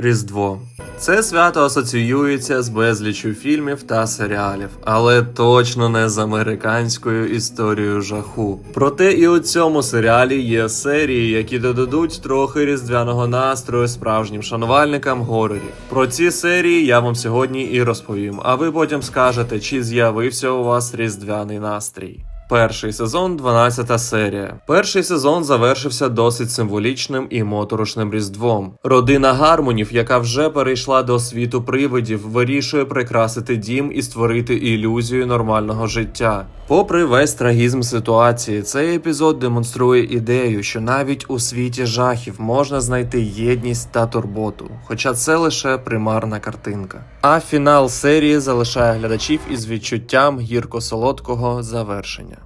Різдво. Це свято асоціюється з безліччю фільмів та серіалів, але точно не з американською історією жаху. Проте і у цьому серіалі є серії, які додадуть трохи різдвяного настрою справжнім шанувальникам горорів. Про ці серії я вам сьогодні і розповім, а ви потім скажете, чи з'явився у вас різдвяний настрій. Перший сезон, 12 серія. Перший сезон завершився досить символічним і моторошним різдвом. Родина Гармонів, яка вже перейшла до світу привидів, вирішує прикрасити дім і створити ілюзію нормального життя. Попри весь трагізм ситуації, цей епізод демонструє ідею, що навіть у світі жахів можна знайти єдність та турботу, хоча це лише примарна картинка. А фінал серії залишає глядачів із відчуттям гірко-солодкого завершення.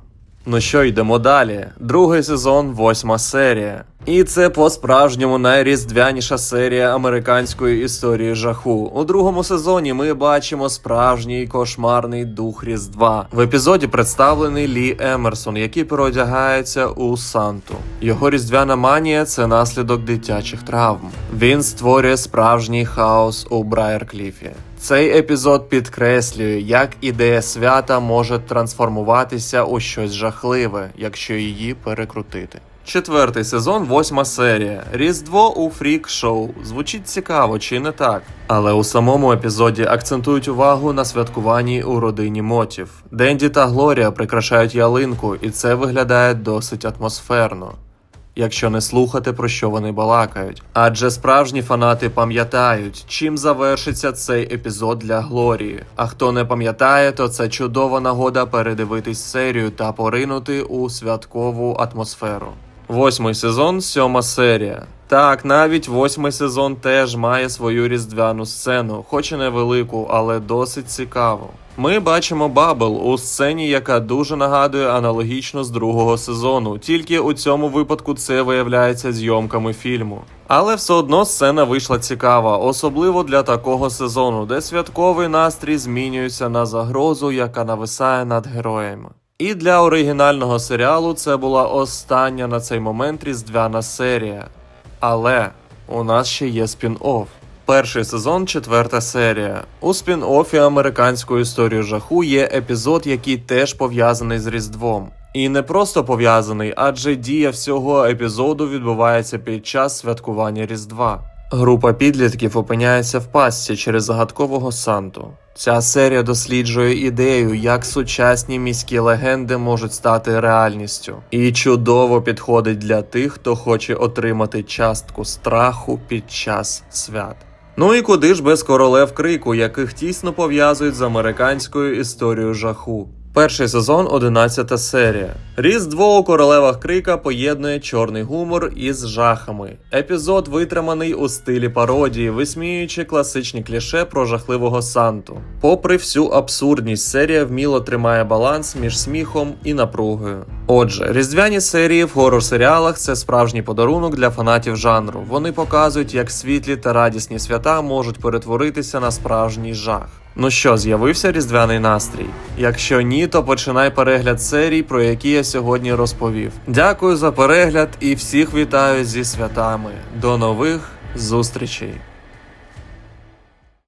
Ну що, йдемо далі. Другий сезон, восьма серія. І це по-справжньому найріздвяніша серія американської історії жаху. У другому сезоні ми бачимо справжній кошмарний дух Різдва. В епізоді представлений Лі Емерсон, який переодягається у Санту. Його різдвяна манія це наслідок дитячих травм. Він створює справжній хаос у Брайеркліфі. Цей епізод підкреслює, як ідея свята може трансформуватися у щось жахливе, якщо її перекрутити. Четвертий сезон, восьма серія. Різдво у фрік-шоу. Звучить цікаво, чи не так? Але у самому епізоді акцентують увагу на святкуванні у родині мотів. Денді та Глорія прикрашають ялинку, і це виглядає досить атмосферно. Якщо не слухати, про що вони балакають. Адже справжні фанати пам'ятають, чим завершиться цей епізод для Глорії. А хто не пам'ятає, то це чудова нагода передивитись серію та поринути у святкову атмосферу. Восьмий сезон, сьома серія. Так, навіть восьмий сезон теж має свою різдвяну сцену, хоч і невелику, але досить цікаву. Ми бачимо Бабл у сцені, яка дуже нагадує аналогічно з другого сезону, тільки у цьому випадку це виявляється зйомками фільму. Але все одно сцена вийшла цікава, особливо для такого сезону, де святковий настрій змінюється на загрозу, яка нависає над героями. І для оригінального серіалу це була остання на цей момент різдвяна серія. Але у нас ще є спін-офф. Перший сезон, четверта серія. У спін-оффі американської історії жаху є епізод, який теж пов'язаний з Різдвом. І не просто пов'язаний, адже дія всього епізоду відбувається під час святкування Різдва. Група підлітків опиняється в пастці через загадкового Санту. Ця серія досліджує ідею, як сучасні міські легенди можуть стати реальністю, і чудово підходить для тих, хто хоче отримати частку страху під час свят. Ну і куди ж без королев крику, яких тісно пов'язують з американською історією жаху. Перший сезон, 11 серія. Різдво у королевах крика поєднує чорний гумор із жахами. Епізод витриманий у стилі пародії, висміюючи класичні кліше про жахливого Санту. Попри всю абсурдність, серія вміло тримає баланс між сміхом і напругою. Отже, різдвяні серії в горор-серіалах це справжній подарунок для фанатів жанру. Вони показують, як світлі та радісні свята можуть перетворитися на справжній жах. Ну що, з'явився різдвяний настрій? Якщо ні, то починай перегляд серій, про які я сьогодні розповів. Дякую за перегляд і всіх вітаю зі святами. До нових зустрічей!